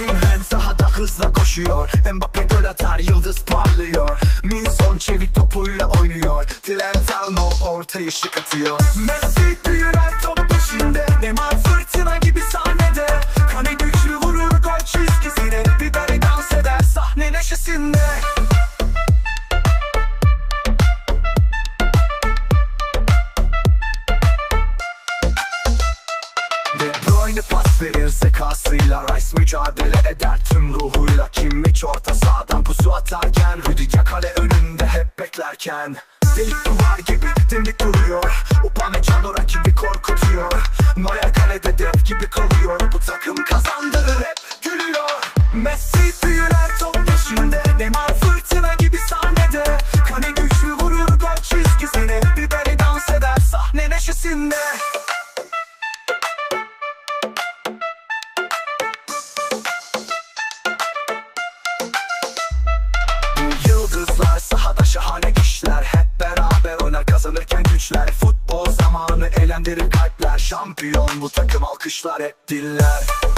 Osimhen sahada hızla koşuyor. Mbappe gol atar yıldız parlıyor. Minson çevik topuyla oynuyor. Trentano ortaya şık atıyor. Messi büyür her top peşinde. Neymar fırtına gibi sahnede. Kane güçlü vurur gol çizgisine. Biberi dans eder sahne neşesinde. De Bruyne pas verir zekasıyla Rice mücadele eder tüm ruhuyla. Kimmich orta sahadan pusu atarken Rüdiger kale önünde hep beklerken. Delik duvar gibi dimdik duruyor. Upamecano rakibi korkutuyor. Neuer kalede dev gibi kalıyor. Bu takım kazandırır hep gülüyor. Messi büyüler top peşinde. Neymar fırtına gibi sahnede. Kane güçlü vurur gol çizgisine. Biberi dans eder sahne neşesinde zamanı eğlendirir kalpler. Şampiyon bu takım alkışlar hep diller